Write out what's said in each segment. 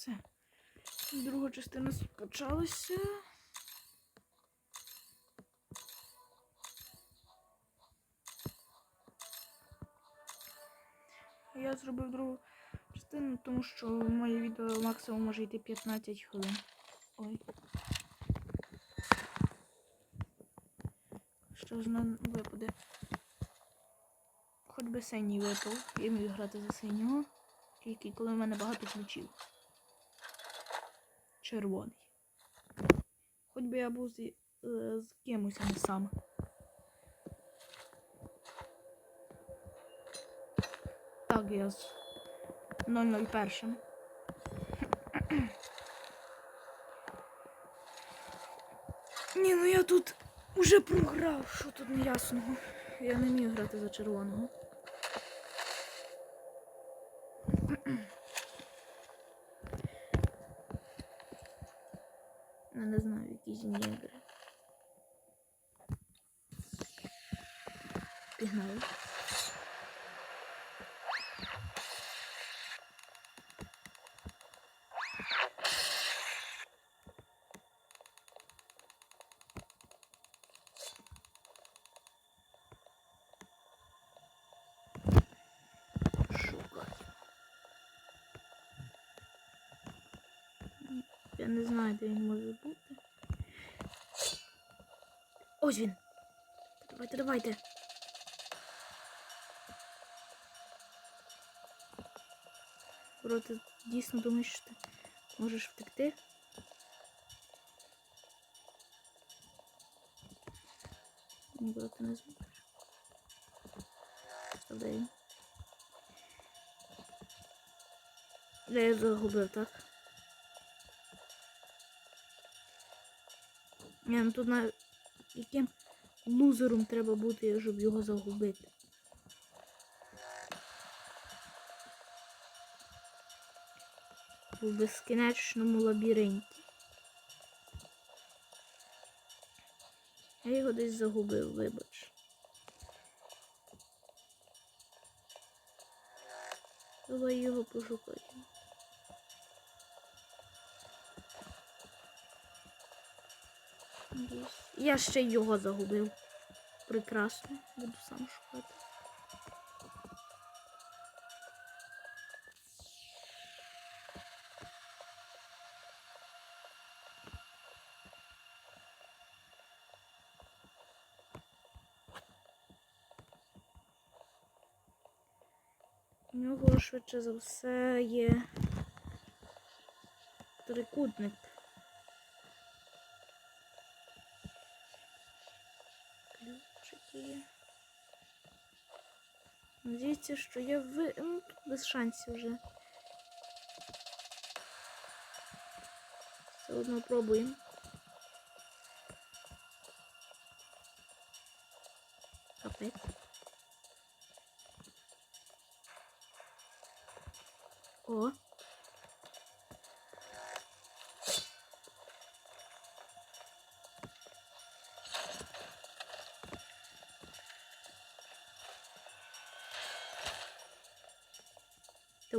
Все. Друга частина почалася. Я зробив другу частину, тому що моє відео максимум може йти 15 хвилин. Ой. Що ж нам випаде? Хоч би синій випав. Я вмію грати за синього. Тільки коли в мене багато ключів. Червоний. Хоч би я був з, е, з кимось, а не сам. Так, я з 001. Ні, ну я тут уже програв, що тут неясного. Я не вмію грати за червоного. Я не знаю, якісь ігри. Пігнали. Не знаю, де він може бути. Ось він. Давайте, давайте. Бро, ти дійсно думаєш, що ти можеш втекти? Ні, бро, ти не зможеш. Де він? Я загубив, так? Ні, ну тут на яким лузером треба бути, щоб його загубити. У безкінечному лабіринті. Я його десь загубив, вибач. Давай його пошукаємо. Я ще його загубив. Прекрасно. Буду сам шукати. У нього швидше за все є трикутник. Ключики є. Надіється, що я ви... Ну, тут без шансів вже. Все одно пробуємо. Капець. О.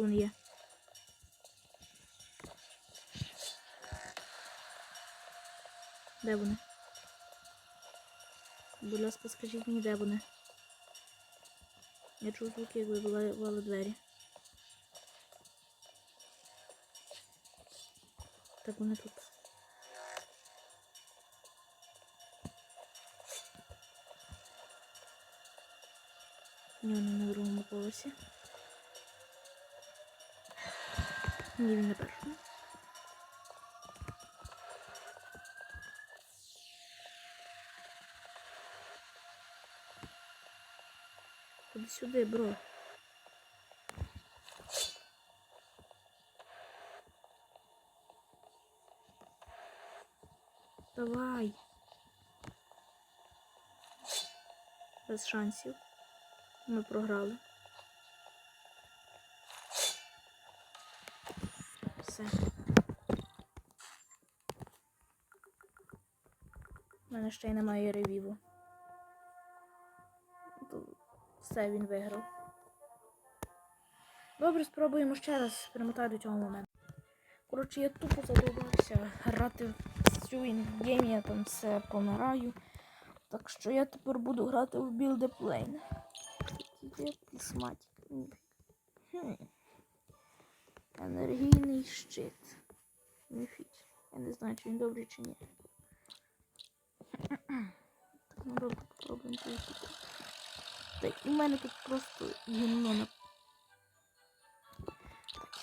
Де вони є? Де вони? Будь ласка, скажіть мені, де вони? Я чув звуки, як вибивали двері. Так вони тут. Ні, вони на другому поверсі. Ні, він на першому. Ходи сюди, бро. Давай. Без шансів. Ми програли. Все. У мене ще й немає ревіву. Все, він виграв. Добре, спробуємо ще раз перемотати до цього моменту. Коротше, я тупо задовбався грати в цю інгейм, я там все помираю. Так що я тепер буду грати в Build a Plane. Хм. Енергійний щит. Міфіч. Я не знаю, чи він добрий, чи ні. Так, ну добре, попробуємо поїхати. Так, і мене тут просто гімно на. Так,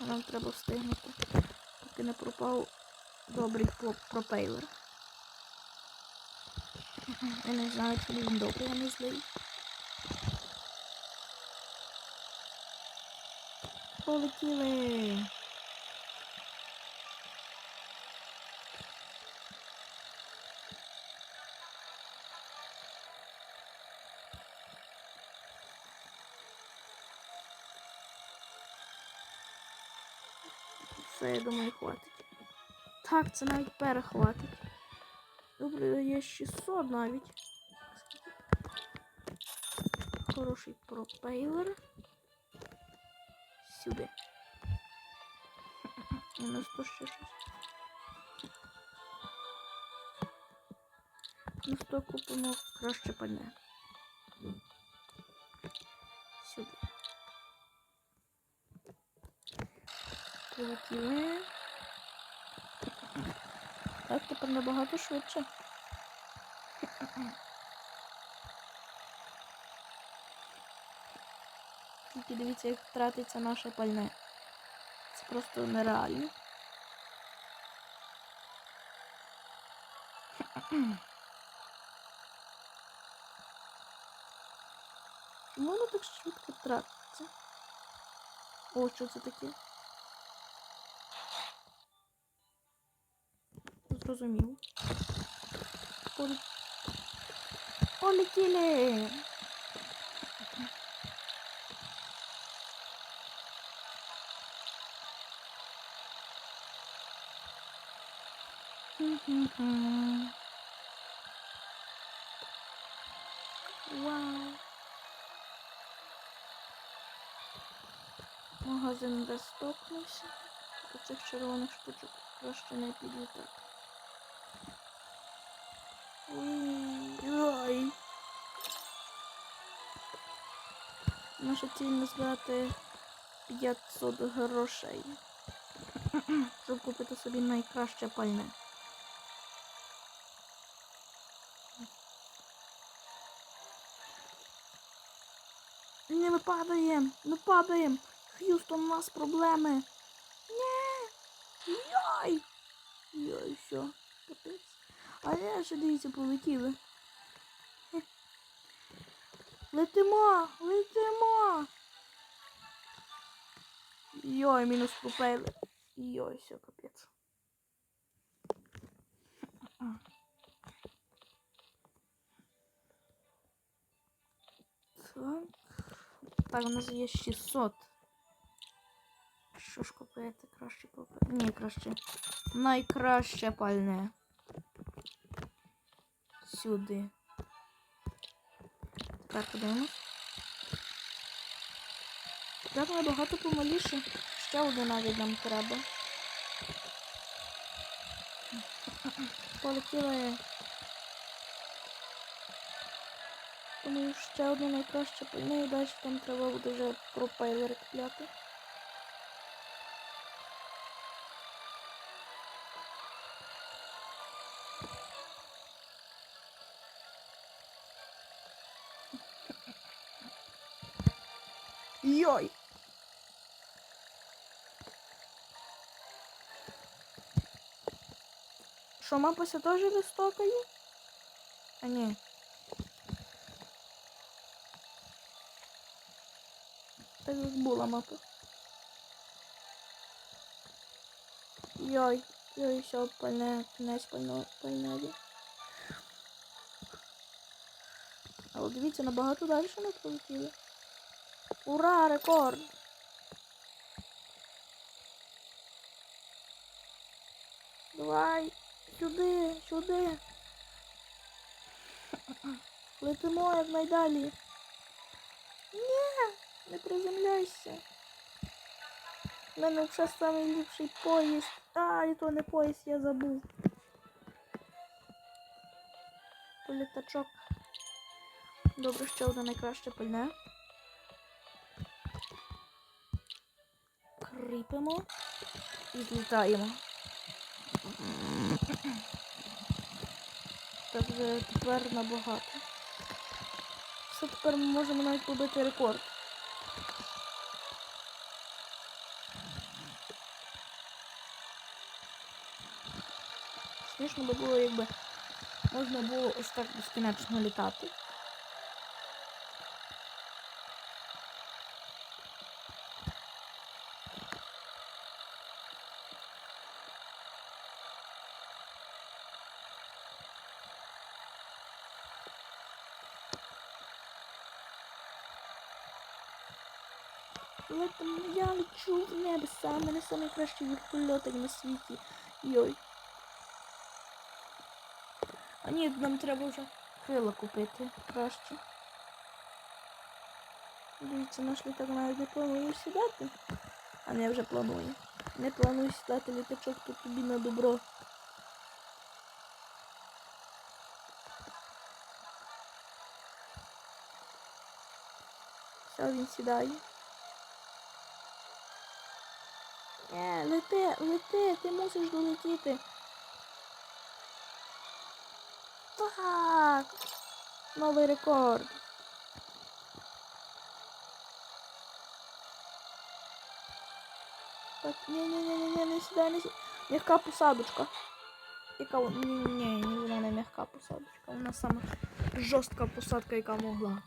і. Нам треба встигнути, поки не пропав добрий пропейлер. Я не знаю, чи він добрий, а не злий. Полетіли. Все, я думаю, хватить. Так, це навіть перехватить. Добре, є 600 навіть. Хороший пропейлер. Сюди. І на 100 ще щось. На 100 купимо краще пальне. Сюди. Прилетіли. Так, тепер набагато швидше. Тільки дивіться, як втратиться наше пальне. Це просто нереально. Чому воно так швидко тратиться? О, що це таке? Зрозумів. Поле... Полетіли! Вау. Магазин розтокнувся. До цих червоних штучок краще не підлітати. Ой-ой. Наша ціль назбирати 500 грошей. Щоб купити собі найкраще пальне. Падаємо, ми падаємо. Х'юстон, у нас проблеми. Ні. Йой. Йой, все, капець. А я ще дивіться, полетіли. Летимо, летимо. Йой, мінус пропели. Йой, все, капець. Так. Так, у нас є 600. Що ж купити? Краще купити. Ні, краще. Найкраще пальне. Сюди. Так, подивимось. Так набагато помаліше. Ще один навіть нам треба. Полетіли. Думаю, ще одне найкраще пальне і далі там треба буде вже пропейлер купляти. Йой! Що, мапася теж листокає? А ні. Так як була мапа. Йой, йой, все, пальне, кінець пальне, пальневі. Але дивіться, набагато далі ми пролетіли. Ура, рекорд! Давай, сюди, сюди. Летимо як найдалі. Ні, не приземляйся. У мене вже найліпший поїзд. А, і то не поїзд, я забув. То літачок. Добре, ще одне найкраще пальне. Кріпимо і злітаємо. Так вже тепер набагато. Все тепер ми можемо навіть побити рекорд. Смішно би було, якби можна було ось так безкінечно літати. Я лечу в небеса, у мене найкращий вертольотик на світі. Йой. А ні, нам треба вже крила купити краще. Дивіться, наш літак навіть не планує сідати. А не вже планує. Не планую сідати літачок, то тобі на добро. Все, він сідає. Не, лети, лети, ти мусиш долетіти. Так. Новий рекорд. Так, ні, не сідай, не сідай. Мягка посадочка. Яка ні, ні, ні, вона не мягка посадочка. Вона сама жорстка посадка, яка могла.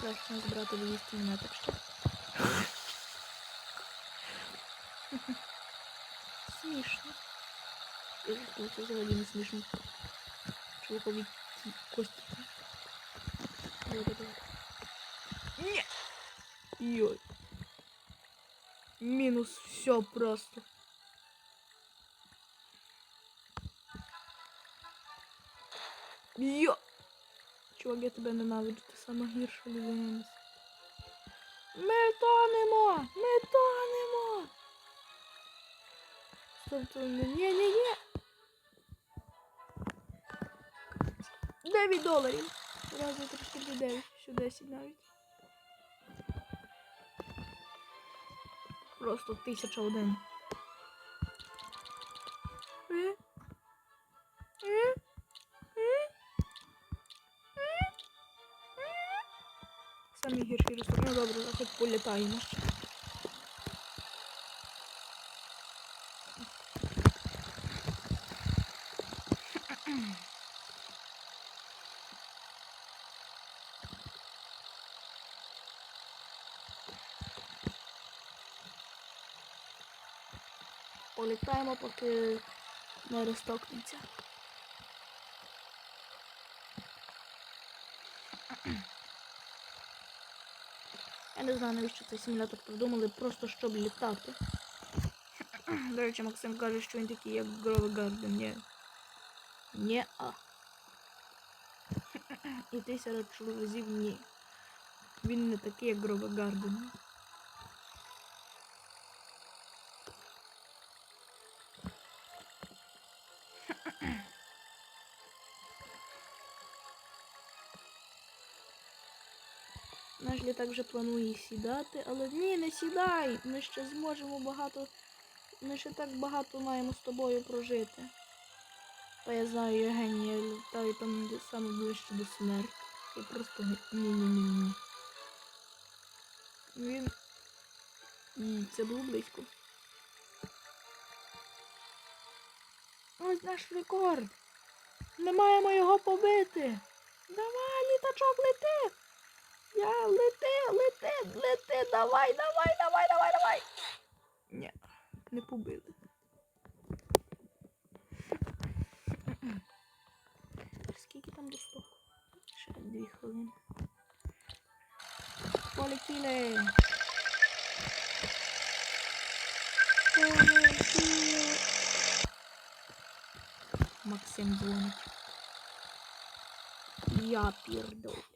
Краще не збирати виїзд мене так що. Смішно. Я думаю, це взагалі не смішно. Чоловікові ті кості. Добре, добре. Ні! Йой. Мінус все просто. Йо! Чувак, я тебе ненавиджу, ти сама гірша людина. Ми тонемо! Ми тонемо! Стоп, то не ні, ні, ні! 9 доларів! Разу трошки до 9, що 10 навіть. Просто 1001. Добре, політаємо. Політаємо, поки не розтокнеться. Я не знаю, навіщо цей симулятор придумали, просто щоб літати. До речі, Максим каже, що він такий, як Гровий Гарден. Ні. Ні, а. І ти серед чоловізів ні. Він не такий, як Гровий Гарден. Наш літак вже планує сідати, але ні, не сідай! Ми ще зможемо багато. Ми ще так багато маємо з тобою прожити. Та я знаю, я геній, я літаю там де саме ближче до смерті. Я просто ні-ні-ні-ні. Він. І це було близько. Ось наш рекорд. Ми маємо його побити. Давай, літачок, лети! Я лети, лети, лети, давай, давай, давай, давай, давай. Ні, не побили. Скільки там стоку. Ще дві хвилини. Полетіли. Полетіли. Максим дзвонить. Я пірдов.